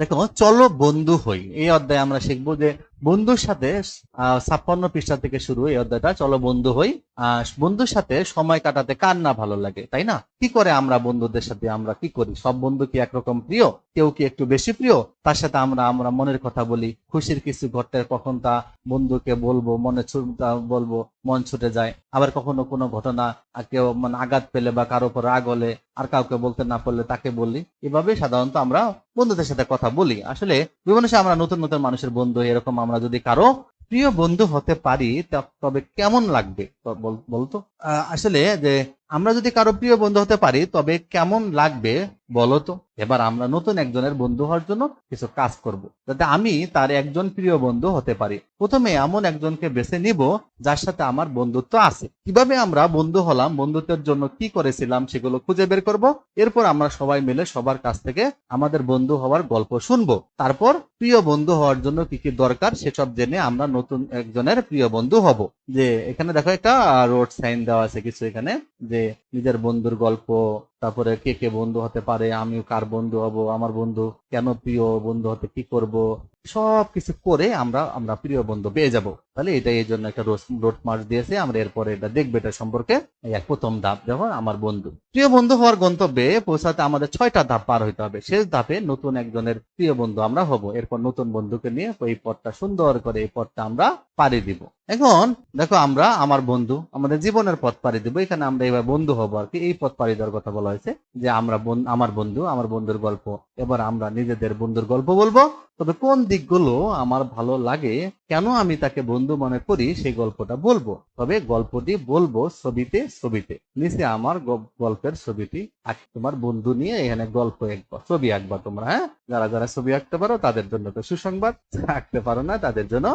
দেখো চলো বন্ধু হই। এই অধ্যায়ে আমরা শিখব যে বন্ধুর সাথে ছাপ্পান্ন পৃষ্ঠা থেকে শুরু এই অধ্যায়টা, চলো বন্ধু হই। বন্ধুর সাথে সময় কাটাতে কার না ভালো লাগে, তাই না? কি করে আমরা বন্ধুদের সাথে আমরা কি করি? সব বন্ধু কি একরকম প্রিয়? কেউ কি একটু বেশি প্রিয়? তার সাথে আমরা আমরা মনের কথা বলি। খুশির কিছু ঘটে, কখন তা বন্ধুকে বলব, মনে বলব, মন ছুটে যায়। আবার কখনো কোনো ঘটনা কেউ মানে আঘাত পেলে বা কারও উপর রাগ হলে, আর কাউকে বলতে না পারলে তাকে বলি। এভাবে সাধারণত আমরা বন্ধুদের সাথে কথা বলি। আসলে, বিভিন্ন আমরা নতুন নতুন মানুষের বন্ধু, এরকম আমরা যদি কারও প্রিয় বন্ধু হতে পারি তবে কেমন লাগবে? বল- বলতো? আসলে যে আমরা যদি কারও প্রিয় বন্ধু হতে পারি, তবে কেমন লাগবে বলো তো? এবার আমরা নতুন একজনের বন্ধু হওয়ার জন্য কিছু কাজ করব, যাতে আমি তার একজন প্রিয় বন্ধু হতে পারি। প্রথমে এমন একজনকে বেছে নিব যার সাথে আমার বন্ধুত্ব আছে। কীভাবে আমরা বন্ধু হলাম, বন্ধুত্বের জন্য কি করেছিলাম সেগুলো খুঁজে বের করব। এরপর আমরা সবাই মিলে সবার কাছ থেকে আমাদের বন্ধু হওয়ার গল্প শুনব। তারপর প্রিয় বন্ধু হওয়ার জন্য কি কি দরকার সেসব জেনে আমরা নতুন একজনের প্রিয় বন্ধু হব। যে এখানে দেখো একটা রোড সাইন দেওয়া আছে কিছু এখানে, যে নিজের বন্ধুর গল্প তারপরে কে কে বন্ধু হতে পারে, আমিও কার বন্ধু হব, আমার বন্ধু কেন প্রিয়, বন্ধু হতে কি করব? সব কিছু করে আমরা আমরা প্রিয় বন্ধু পেয়ে যাব। তাহলে এটা এই জন্য একটা রোড মার্চ দিয়েছে, আমরা এরপরে এটা দেখবে, এটা সম্পর্কে এক প্রথম ধাপ দেখো আমার বন্ধু। প্রিয় বন্ধু হওয়ার গন্তব্যে পৌঁছাতে আমাদের ছয়টা ধাপ পার হইতে হবে। শেষ ধাপে নতুন একজনের প্রিয় বন্ধু আমরা হব। এরপর নতুন বন্ধুকে নিয়ে এই পথটা সুন্দর করে এই পথটা আমরা পাড়ি দিব। এখন দেখো আমরা, আমার বন্ধু, আমাদের জীবনের পথ পাড়ি দিব। এখানে আমরা এবার বন্ধু হব আর কি। এই পথ পাড়ি দেওয়ার কথা বলা হয়েছে যে আমরা আমার বন্ধু, আমার বন্ধুর গল্প। এবার আমরা নিজেদের বন্ধুর গল্প বলব। তবে কোন দিকগুলো আমার ভালো লাগে কেন আমি তাকে বন্ধু মনে করি, সেই গল্পটা বলব। তবে গল্পটি বলব ছবিতে ছবিতে। নিচে আমার গল্পের ছবিটি। তোমার বন্ধু নিয়ে এখানে গল্প আঁকবা ছবি আঁকবা তোমরা হ্যাঁ? যারা যারা ছবি আঁকতে পারো, তাদের জন্য তো সুসংবাদ। আঁকতে পারো না, তাদের জন্য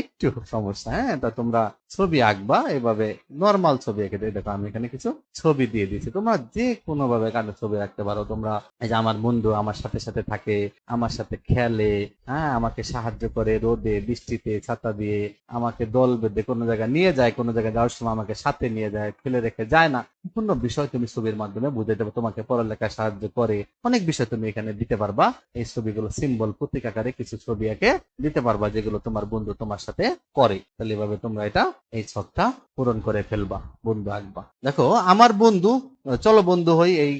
একটু সমস্যা হ্যাঁ? তা তোমরা ছবি আঁকবা, এভাবে নর্মাল ছবি এঁকে দিয়ে দেখো, আমি এখানে কিছু ছবি দিয়ে দিয়েছি। তোমরা যে কোনো ভাবে কানে ছবি রাখতে পারো। তোমরা এই যে আমার বন্ধু আমার সাথে সাথে থাকে, আমার সাথে খেলে হ্যাঁ? আমাকে সাহায্য করে রোদে, বৃষ্টিতে ছাতা দিয়ে আমাকে দল বেঁধে কোনো জায়গায় নিয়ে যায়, কোনো জায়গায় যাওয়ার সময় আমাকে সাথে নিয়ে যায়, ফেলে রেখে যায় না। সম্পূর্ণ বিষয় তুমি ছবির মাধ্যমে বুঝে দেবে, তোমাকে পড়ালেখায় সাহায্য করে। অনেক বিষয় তুমি এখানে দিতে পারবা। এই ছবিগুলো সিম্বল প্রতীক আকারে কিছু ছবি এঁকে দিতে পারবা, যেগুলো তোমার বন্ধু তোমার সাথে করে। তাহলে এভাবে তোমরা এটা, এই ছকটা পূরণ করে ফেলবা, বন্ধু আঁকবা। দেখো, আমার বন্ধু চলো বন্ধু হই, এই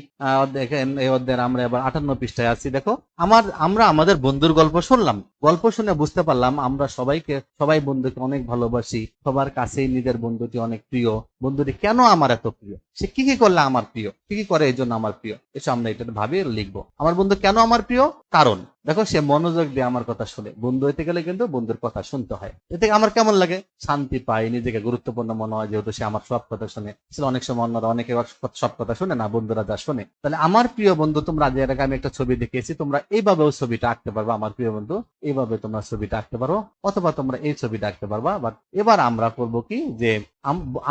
এই অধ্যায়ের আমরা এবার আটান্ন পৃষ্ঠায় আছি। দেখো, আমার, আমরা আমাদের বন্ধুর গল্প শুনলাম। গল্প শুনে বুঝতে পারলাম আমরা সবাইকে, সবাই বন্ধুকে অনেক ভালোবাসি। সবার কাছেই নিজের বন্ধুটি অনেক প্রিয়। বন্ধুটি কেন আমার এত প্রিয়? সে কি কি করলে আমার প্রিয়? কি কি করে এই জন্য আমার প্রিয়? এসব আমরা এটা ভাবি লিখব। আমার বন্ধু কেন আমার প্রিয়? কারণ। দেখো, সে মনোযোগ দিয়ে আমার কথা শুনে। বন্ধু হইতে গেলে কিন্তু বন্ধুর কথা শুনতে হয়। এতে আমার কেমন লাগে? শান্তি পাই, নিজেকে গুরুত্বপূর্ণ মনে হয়, যেহেতু সে আমার সব কথা শুনে। অনেক সময় অন্যরা অনেকে সব কথা শুনে না, বন্ধুরা যা শুনে। তাহলে আমার প্রিয় বন্ধু, তোমরা যে আমি একটা ছবি দেখিয়েছি, তোমরা এইভাবেও ছবিটা আঁকতে পারবা, আমার প্রিয় বন্ধু। এইভাবে তোমরা ছবিটা আঁকতে পারো, অথবা তোমরা এই ছবিটা আঁকতে পারবা। বাট এবার আমরা করব কি? যে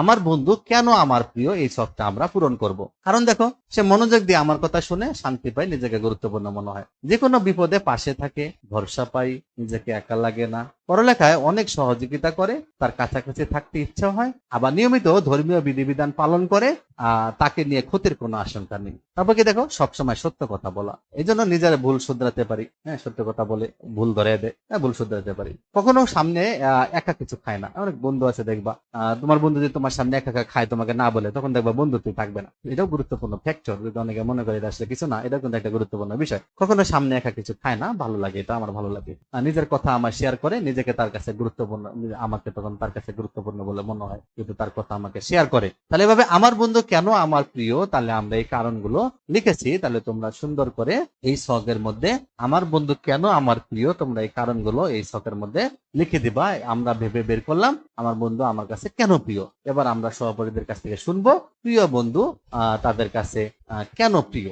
আমার বন্ধু কেন আমার প্রিয় এই শখটা আমরা পূরণ করব? কারণ দেখো, সে মনোযোগ দিয়ে আমার কথা শুনে শান্তি পায়, নিজেকে গুরুত্বপূর্ণ মনে হয়। যে কোনো বিপদে পাশে থাকে, ভরসা পাই নিজেকে একা লাগে না। পড়ালেখায় অনেক সহযোগিতা করে, তার কাছাকাছি থাকতে ইচ্ছা হয়, আবার নিয়মিত ধর্মীয় বিধিবিধান পালন করে তাকে নিয়ে ক্ষতির কোনো আশঙ্কা নেই। তারপর কি দেখো, সবসময় সত্য কথা বলা। এই জন্য নিজের ভুল শুধরাতে পারি। হ্যাঁ সত্য কথা বলে ভুল ধরে দেয় হ্যাঁ ভুল শুধরাতে পারি। কখনো সামনে একা কিছু খায় না। অনেক বন্ধু আছে দেখবা তোমার বন্ধু যদি তোমার সামনে একা একা খায়, তোমাকে না বলে, তখন দেখবা বন্ধু তুই থাকবে না। এটাও গুরুত্বপূর্ণ ফ্যাক্টর যদি অনেকে মনে করে এটা আসলে কিছু না এটা কিন্তু একটা গুরুত্বপূর্ণ বিষয়। কখনো সামনে একা কিছু খায় না, ভালো লাগে, এটা আমার ভালো লাগে। আর নিজের কথা আমার শেয়ার করে, নিজেকে তার কাছে গুরুত্বপূর্ণ, আমাকে তখন তার কাছে গুরুত্বপূর্ণ বলে মনে হয়, কিন্তু তার কথা আমাকে শেয়ার করে। তাহলে এভাবে আমার বন্ধু কেন আমার প্রিয়? তাহলে আমরা এই কারণগুলো লিখেছি। তাহলে তোমরা সুন্দর করে এই শখের মধ্যে আমার বন্ধু কেন আমার প্রিয়? তোমরা এই কারণগুলো এই শখের মধ্যে লিখে দিবা। আমরা ভেবে বের করলাম, আমার বন্ধু আমার কাছে কেন প্রিয়? এবার আমরা সহপাঠীদের কাছ থেকে শুনব প্রিয় বন্ধু তাদের কাছে কেন প্রিয়?